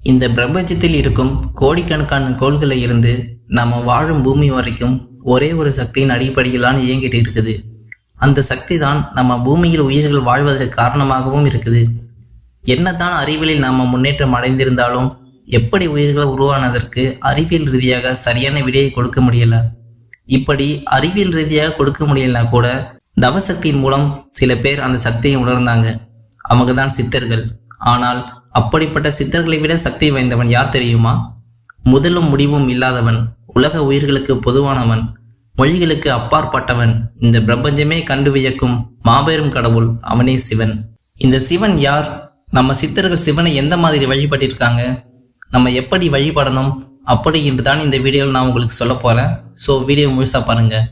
இந்த பிரபஞ்சத்தில் இருக்கும் கோடிக்கணக்கான கோள்களை இருந்து நம்ம வாழும் பூமி வரைக்கும் ஒரே ஒரு சக்தியின் அடிப்படையில் இயங்கிட்டு இருக்குது. அந்த சக்தி தான் நம்ம பூமியில் உயிர்கள் வாழ்வதற்கு காரணமாகவும் இருக்குது. என்னதான் அறிவியலில் நாம் முன்னேற்றம் அடைந்திருந்தாலும் எப்படி உயிர்கள் உருவானதற்கு அறிவியல் ரீதியாக சரியான விடையை கொடுக்க முடியல. இப்படி அறிவியல் ரீதியாக கொடுக்க முடியலனா கூட தவசக்தியின் மூலம் சில பேர் அந்த சக்தியை உணர்ந்தாங்க. அவங்க தான் சித்தர்கள். ஆனால் அப்படிப்பட்ட சித்தர்களை விட சக்தி வாய்ந்தவன் யார் தெரியுமா? முதலும் முடிவும் இல்லாதவன் உலக உயிர்களுக்கு பொதுவானவன் மொழிகளுக்கு அப்பாற்பட்டவன். இந்த பிரபஞ்சமே கண்டு வியக்கும் மாபெரும் கடவுள் அவனே சிவன். இந்த சிவன் யார்? நம்ம சித்தர்கள் சிவனை எந்த மாதிரி வழிபட்டிருக்காங்க? நம்ம எப்படி வழிபடணும்? அப்படி என்று தான் இந்த வீடியோவில் நான் உங்களுக்கு சொல்ல போகிறேன் ஸோ வீடியோ முழுசாக பாருங்கள்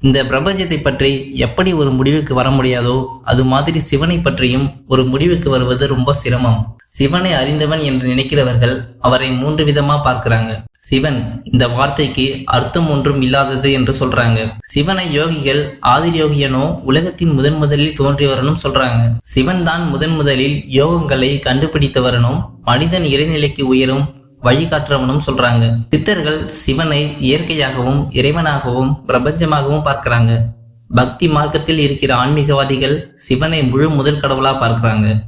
இந்த பிரபஞ்சத்தை பற்றி எப்படி ஒரு முடிவுக்கு வர முடியாதோ அது மாதிரி சிவனை பற்றியும் ஒரு முடிவுக்கு வருவது ரொம்ப சிரமம். சிவனை அறிந்தவன் என்று நினைக்கிறவர்கள் அவரை மூன்று விதமா பார்க்கறாங்க. சிவன் இந்த வார்த்தைக்கு அர்த்தம் ஒன்றும் இல்லாதது என்று சொல்றாங்க. சிவனை யோகிகள் ஆதியோகியனோ உலகத்தின் முதன் முதலில் தோன்றியவரனும் சொல்றாங்க. சிவன் தான் முதன் முதலில் யோகங்களை கண்டுபிடித்தவரனும் மனிதன் இறைநிலைக்கு உயரும் வழிகாட்டுறவனும் சொல்றாங்க. சித்தர்கள் சிவனை இயற்கையாகவும் இறைவனாகவும் பிரபஞ்சமாகவும் பார்க்கிறாங்க. பக்தி மார்க்கத்தில் இருக்கிற ஆன்மீகவாதிகள் சிவனை முழு முதல் கடவுளா பார்க்கிறாங்க.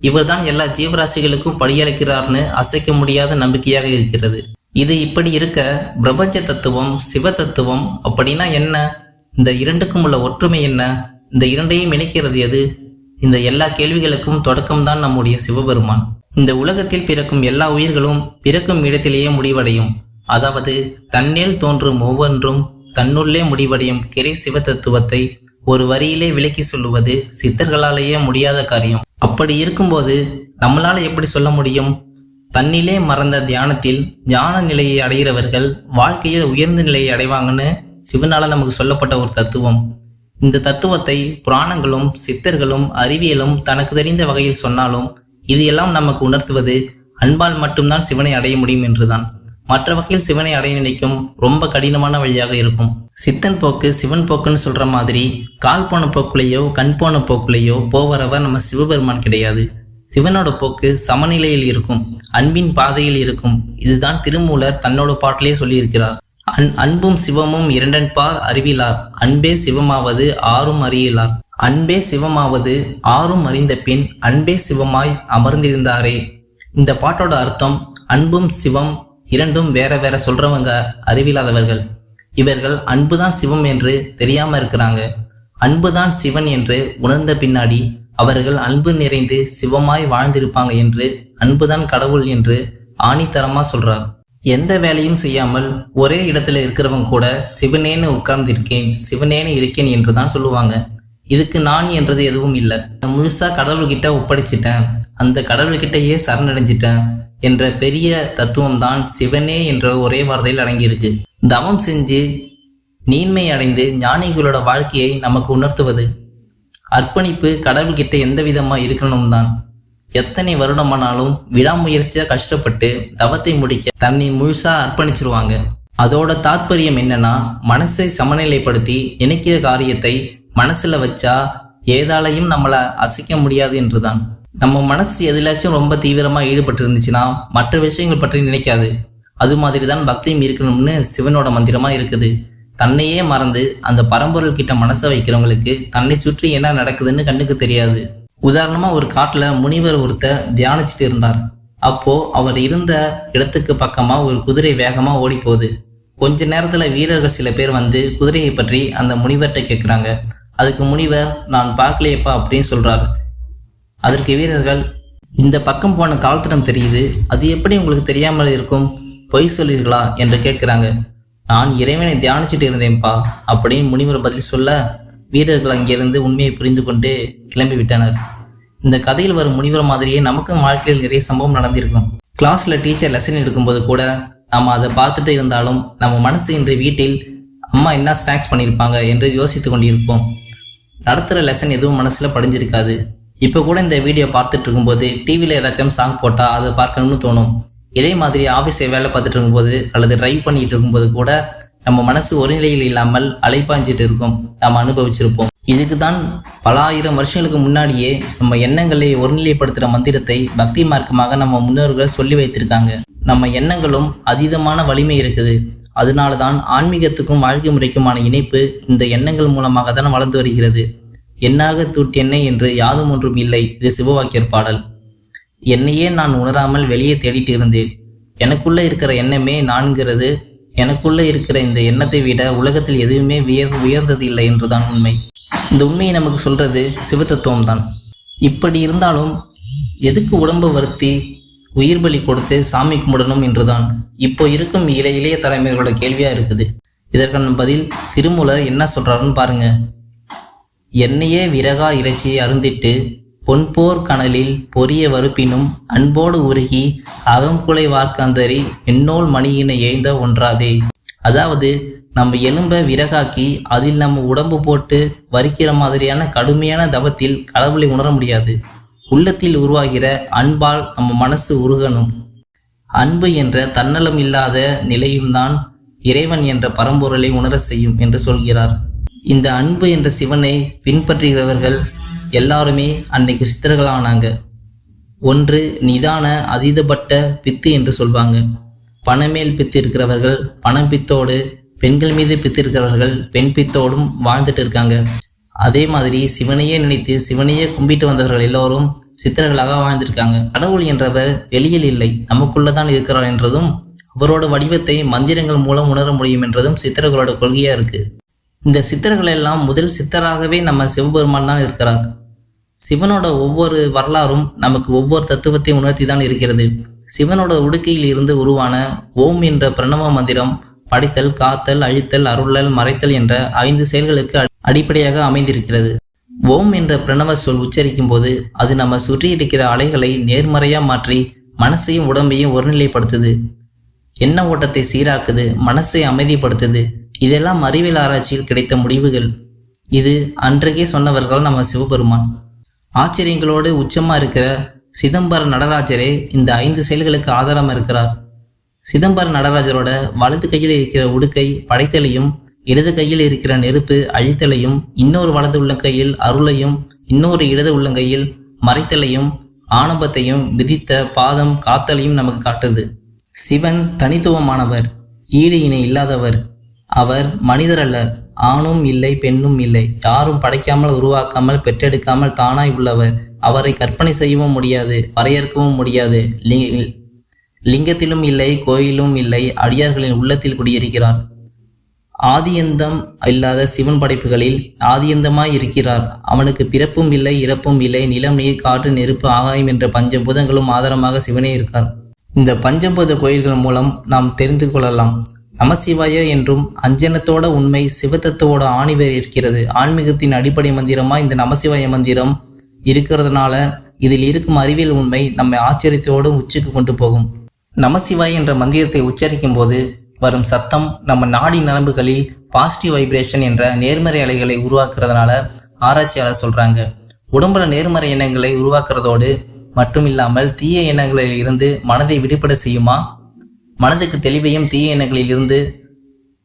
இவர்தான் எல்லா ஜீவராசிகளுக்கும் படியளிக்கிறார்னு அசைக்க முடியாத நம்பிக்கையாக இருக்கிறது. இது இப்படி இருக்க பிரபஞ்ச தத்துவம் சிவ தத்துவம் அப்படின்னா என்ன? இந்த இரண்டுக்கும் உள்ள ஒற்றுமை என்ன? இந்த இரண்டையும் இணைக்கிறது எது? இந்த எல்லா கேள்விகளுக்கும் தொடக்கம்தான் நம்முடைய சிவபெருமான். இந்த உலகத்தில் பிறக்கும் எல்லா உயிர்களும் பிறக்கும் இடத்திலேயே முடிவடையும். அதாவது தன்னில் தோன்றும் ஒவ்வொன்றும் தன்னுள்ளே முடிவடையும் கிரை சிவ தத்துவத்தை ஒரு வரியிலே விளக்கி சொல்லுவது சித்தர்களாலேயே முடியாத காரியம். அப்படி இருக்கும்போது நம்மளால எப்படி சொல்ல முடியும்? தன்னிலே மறந்த தியானத்தில் ஞான நிலையை அடைகிறவர்கள் வாழ்க்கையில் உயர்ந்த நிலையை அடைவாங்கன்னு சிவனால நமக்கு சொல்லப்பட்ட ஒரு தத்துவம். இந்த தத்துவத்தை புராணங்களும் சித்தர்களும் அறிவியலும் தனக்கு தெரிந்த வகையில் சொன்னாலும் இது எல்லாம் நமக்கு உணர்த்துவது அன்பால் மட்டும்தான் சிவனை அடைய முடியும் என்றுதான். மற்ற வகையில் சிவனை அடைய நினைக்கும் ரொம்ப கடினமான வழியாக இருக்கும். சித்தன் போக்கு சிவன் போக்குன்னு சொல்ற மாதிரி கால் போன போக்குலேயோ கண் போன போக்குலேயோ போவரவர் நம்ம சிவபெருமான் கிடையாது. சிவனோட போக்கு சமநிலையில் இருக்கும் அன்பின் பாதையில் இருக்கும். இதுதான் திருமூலர் தன்னோட பாட்டிலே சொல்லியிருக்கிறார். அன் அன்பும் சிவமும் இரண்டன்பார் அறிவிலார். அன்பே சிவமாவது ஆறும் அறியலார். அன்பே சிவமாவது ஆறும் அறிந்த பின் அன்பே சிவமாய் அமர்ந்திருந்தாரே. இந்த பாட்டோட அர்த்தம் அன்பும் சிவம் இரண்டும் வேற வேற சொல்றவங்க அறிவில்லாதவர்கள். இவர்கள் அன்புதான் சிவம் என்று தெரியாம இருக்கிறாங்க. அன்புதான் சிவன் என்று உணர்ந்த பின்னாடி அவர்கள் அன்பு நிறைந்து சிவமாய் வாழ்ந்திருப்பாங்க என்று அன்புதான் கடவுள் என்று ஆணித்தரமா சொல்றார். எந்த வேலையும் செய்யாமல் ஒரே இடத்துல இருக்கிறவங்க கூட சிவனேன்னு உட்கார்ந்திருக்கேன் சிவனேன்னு இருக்கேன் என்று தான் சொல்லுவாங்க. இதுக்கு நான் என்றது எதுவும் இல்லை. நான் முழுசாக கடவுள்கிட்ட ஒப்படைச்சிட்டேன். அந்த கடவுள்கிட்டயே சரணடைஞ்சிட்டேன் என்ற பெரிய தத்துவம் தான் சிவனே என்ற ஒரே வார்த்தையில் அடங்கியிருக்கு. தவம் செஞ்சு நீண்மை அடைந்து ஞானிகளோட வாழ்க்கையை நமக்கு உணர்த்துவது அர்ப்பணிப்பு கடவுள்கிட்ட எந்த விதமாக இருக்கணும் தான் எத்தனை வருடமானாலும் விடாமுயற்சியாக கஷ்டப்பட்டு தவத்தை முடிக்க தன்னை முழுசா அர்ப்பணிச்சிருவாங்க. அதோட தாத்பரியம் என்னன்னா மனசை சமநிலைப்படுத்தி நினைக்கிற காரியத்தை மனசுல வச்சா ஏதாலையும் நம்மளை அசைக்க முடியாது என்றுதான். நம்ம மனசு எதிலாச்சும் ரொம்ப தீவிரமா ஈடுபட்டு இருந்துச்சுன்னா மற்ற விஷயங்கள் பற்றி நினைக்காது. அது மாதிரி தான் பக்தியும் இருக்கணும்னு சிவனோட மந்திரமா இருக்குது. தன்னையே மறந்து அந்த பரம்பொருள் கிட்ட மனசை வைக்கிறவங்களுக்கு தன்னை சுற்றி என்ன நடக்குதுன்னு கண்ணுக்கு தெரியாது. உதாரணமா ஒரு காட்டுல முனிவர் ஒருத்தர் தியானிச்சுட்டு இருந்தார். அப்போ அவர் இருந்த இடத்துக்கு பக்கமா ஒரு குதிரை வேகமா ஓடி போகுது கொஞ்ச நேரத்துல வீரர்கள் சில பேர் வந்து குதிரையை பற்றி அந்த முனிவர்கிட்ட கேட்குறாங்க அதுக்கு முனிவர் நான் பார்க்கலையப்பா அப்படின்னு சொல்கிறார் அதற்கு வீரர்கள் இந்த பக்கம் போன காலத்திடம் தெரியுது. அது எப்படி உங்களுக்கு தெரியாமல் இருக்கும்? பொய் சொல்லீர்களா என்று கேட்கிறாங்க. நான் இறைவனை தியானிச்சுட்டு இருந்தேன்ப்பா அப்படின்னு முனிவர் பதில் சொல்ல வீரர்கள் அங்கிருந்து உண்மையை புரிந்து கொண்டு கிளம்பி விட்டனர் இந்த கதையில் வரும் முனிவர் மாதிரியே நமக்கும் வாழ்க்கையில் நிறைய சம்பவம் நடந்திருக்கும். கிளாஸில் டீச்சர் லெசன் எடுக்கும்போது கூட நம்ம அதை பார்த்துட்டு இருந்தாலும் நம்ம மனசு இன்று வீட்டில் அம்மா என்ன ஸ்நாக்ஸ் பண்ணியிருப்பாங்க? என்று யோசித்து கொண்டிருப்போம். நடத்துகிற லெசன் எதுவும் மனசில் படிஞ்சிருக்காது. இப்போ கூட இந்த வீடியோ பார்த்துட்டு இருக்கும்போது டிவியில் ஏதாச்சும் சாங் போட்டால் அதை பார்க்கணும்னு தோணும். இதே மாதிரி ஆஃபீஸை வேலை பார்த்துட்டு இருக்கும்போது அல்லது ட்ரைவ் பண்ணிட்டு இருக்கும்போது கூட நம்ம மனசு ஒரு நிலையில் இல்லாமல் அலைப்பாஞ்சிட்டு இருக்கும். நாம் அனுபவிச்சிருப்போம். இதுக்கு தான் பல ஆயிரம் வருஷங்களுக்கு முன்னாடியே நம்ம எண்ணங்களை ஒருநிலைப்படுத்துகிற மந்திரத்தை பக்தி மார்க்கமாக நம்ம முன்னோர்கள் சொல்லி வைத்திருக்காங்க. நம்ம எண்ணங்களும் அதீதமான வலிமை இருக்குது. அதனால தான் ஆன்மீகத்துக்கும் வாழ்க்கை முறைக்குமான இணைப்பு இந்த எண்ணங்கள் மூலமாக தான் வளர்ந்து வருகிறது. எண்ணாக தூட்டெண்ணெய் என்று யாதும் ஒன்றும் இல்லை இது சிவவாக்கியர் பாடல். என்னையே நான் உணராமல் வெளியே தேடிட்டு இருந்தேன். எனக்குள்ளே இருக்கிற எண்ணமே நான்கிறது. எனக்குள்ளே இருக்கிற இந்த எண்ணத்தை விட உலகத்தில் எதுவுமே உயர் உயர்ந்தது இல்லை என்றுதான் உண்மை. இந்த உண்மையை நமக்கு சொல்றது சிவதத்துவம் தான் இப்படி இருந்தாலும் எதுக்கு உடம்பை வருத்தி உயிர் பலி கொடுத்து சாமி கும்பிடணும் என்றுதான். இப்போ இருக்கும் இளைய இளைய தலைமையோட கேள்வியா இருக்குது. இதற்கான பதில் திருமூலர் என்ன சொல்றாருன்னு பாருங்க. எண்ணெயே விறகா இறைச்சியை அருந்திட்டு பொன்போர் கனலில் பொரிய வறுப்பினும் அன்போடு உருகி அகங்குலை வார்க்கந்தறி எண்ணோல் மணியினை ஏய்ந்த ஒன்றாதே. அதாவது நம்ம எலும்பை விறகாக்கி அதில் நம்ம உடம்பு போட்டு வரிக்கிற மாதிரியான கடுமையான தவத்தில் கடவுளை உணர முடியாது. உள்ளத்தில் உருவாகிற அன்பால் நம்ம மனசு உருகணும். அன்பு என்ற தன்னலம் இல்லாத நிலையும் தான் இறைவன் என்ற பரம்பொருளை உணர செய்யும் என்று சொல்கிறார். இந்த அன்பு என்ற சிவனை பின்பற்றுகிறவர்கள் எல்லாருமே அன்னைக்கு சித்தர்களானாங்க. ஒன்று நிதான அதீதப்பட்ட பித்து என்று சொல்வாங்க. பணமேல் பித்து இருக்கிறவர்கள் பணம் பித்தோடு பெண்கள் மீது பித்து இருக்கிறவர்கள் பெண் பித்தோடும் வாழ்ந்துட்டு இருக்காங்க. அதே மாதிரி சிவனையே நினைத்து சிவனையே கும்பிட்டு வந்தவர்கள் எல்லோரும் சித்தர்களாக வாழ்ந்திருக்காங்க. கடவுள் என்றவர் வெளியில் இல்லை நமக்குள்ளதான் இருக்கிறார் என்றதும் அவரோட வடிவத்தை மந்திரங்கள் மூலம் உணர முடியும் என்றதும் சித்தர்களோட கொள்கையா இருக்கு. இந்த சித்தர்கள் எல்லாம் முதல் சித்தராகவே நம்ம சிவபெருமான் தான் இருக்கிறார். சிவனோட ஒவ்வொரு வரலாறும் நமக்கு ஒவ்வொரு தத்துவத்தை உணர்த்தி தான் இருக்கிறது. சிவனோட உடுக்கையில் இருந்து உருவான ஓம் என்ற பிரணவ மந்திரம் படைத்தல் காத்தல் அழித்தல் அருளல் மறைத்தல் என்ற ஐந்து செயல்களுக்கு அடிப்படையாக அமைந்திருக்கிறது. ஓம் என்ற பிரணவ சொல் உச்சரிக்கும் போது அது நம்ம சுற்றி இருக்கிற அலைகளை நேர்மறையாக மாற்றி மனசையும் உடம்பையும் ஒருநிலைப்படுத்துது. எண்ண ஓட்டத்தை சீராக்குது மனசை அமைதிப்படுத்துது. இதெல்லாம் அறிவியல் ஆராய்ச்சியில் கிடைத்த முடிவுகள். இது அன்றைக்கே சொன்னவர்கள் நம்ம சிவபெருமான். ஆச்சரியங்களோடு உச்சமாக இருக்கிற சிதம்பர நடராஜரே இந்த ஐந்து செயல்களுக்கு ஆதாரமாக இருக்கிறார். சிதம்பர நடராஜரோட வலது கையில் இருக்கிற உடுக்கை படைத்தலையும் இடது கையில் இருக்கிற நெருப்பு அழித்தலையும் இன்னொரு வலது உள்ளங்கையில் அருளையும் இன்னொரு இடது உள்ளங்கையில் மறைத்தலையும் ஆனபத்தையும் விதித்த பாதம் காத்தலையும் நமக்கு காட்டுது. சிவன் தனித்துவமானவர் ஈடு இணை இல்லாதவர். அவர் மனிதர் அல்லர் ஆணும் இல்லை பெண்ணும் இல்லை. யாரும் படைக்காமல் உருவாக்காமல் பெற்றெடுக்காமல் தானாய் உள்ளவர். அவரை கற்பனை செய்யவும் முடியாது வரையறுக்கவும் முடியாது. லி- லிங்கத்திலும் இல்லை கோயிலும் இல்லை அடியார்களின் உள்ளத்தில் குடியிருக்கிறார். ஆதியந்தம் இல்லாத சிவன் படைப்புகளில் ஆதியந்தமாய் இருக்கிறார். அவனுக்கு பிறப்பும் இல்லை இறப்பும் இல்லை. நிலம் நீர் காற்று நெருப்பு ஆகாயம் என்ற பஞ்சபூதங்களும் ஆதாரமாக சிவனே இருக்கார். இந்த பஞ்சபூத கோயில்கள் மூலம் நாம் தெரிந்து கொள்ளலாம். நமசிவாய என்றும் அஞ்சனத்தோட உண்மை சிவத்தத்தோட ஆணிவேர் இருக்கிறது. ஆன்மீகத்தின் அடிப்படை மந்திரமா இந்த நமசிவாய மந்திரம் இருக்கிறதுனால இதில் இருக்கும் அறிவியல் உண்மை நம்மை ஆச்சரியத்தோடு உச்சிக்கு கொண்டு போகும். நமசிவாய் என்ற மந்திரத்தை உச்சரிக்கும் போது வரும் சத்தம் நம்ம நாடி நரம்புகளில் பாசிட்டிவ் வைப்ரேஷன் என்ற நேர்மறை அலைகளை உருவாக்குறதுனால ஆராய்ச்சியாளர் சொல்கிறாங்க உடம்புல நேர்மறை எண்ணங்களை உருவாக்குறதோடு மட்டும் இல்லாமல் தீய எண்ணங்களில் இருந்து மனதை விடுபட செய்யுமா? மனதுக்கு தெளிவையும் தீய எண்ணங்களில் இருந்து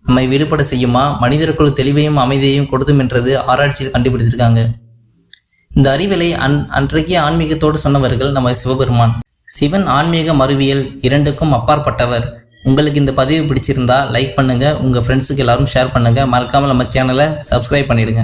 நம்மை விடுபட செய்யுமா? மனிதருக்குள் தெளிவையும் அமைதியையும் கொடுத்தும் என்றது ஆராய்ச்சியில் கண்டுபிடித்திருக்காங்க. இந்த அறிவியலை அன் அன்றைக்கே ஆன்மீகத்தோடு சொன்னவர்கள் நம்ம சிவபெருமான். சிவன் ஆன்மீக மறுவியல் இரண்டுக்கும் அப்பாற்பட்டவர். உங்களுக்கு இந்த பதிவு பிடிச்சிருந்தா லைக் பண்ணுங்கள் உங்கள் ஃப்ரெண்ட்ஸுக்கு எல்லாரும் ஷேர் பண்ணுங்கள் மறக்காமல் நம்ம சேனலை சப்ஸ்கிரைப் பண்ணிவிடுங்க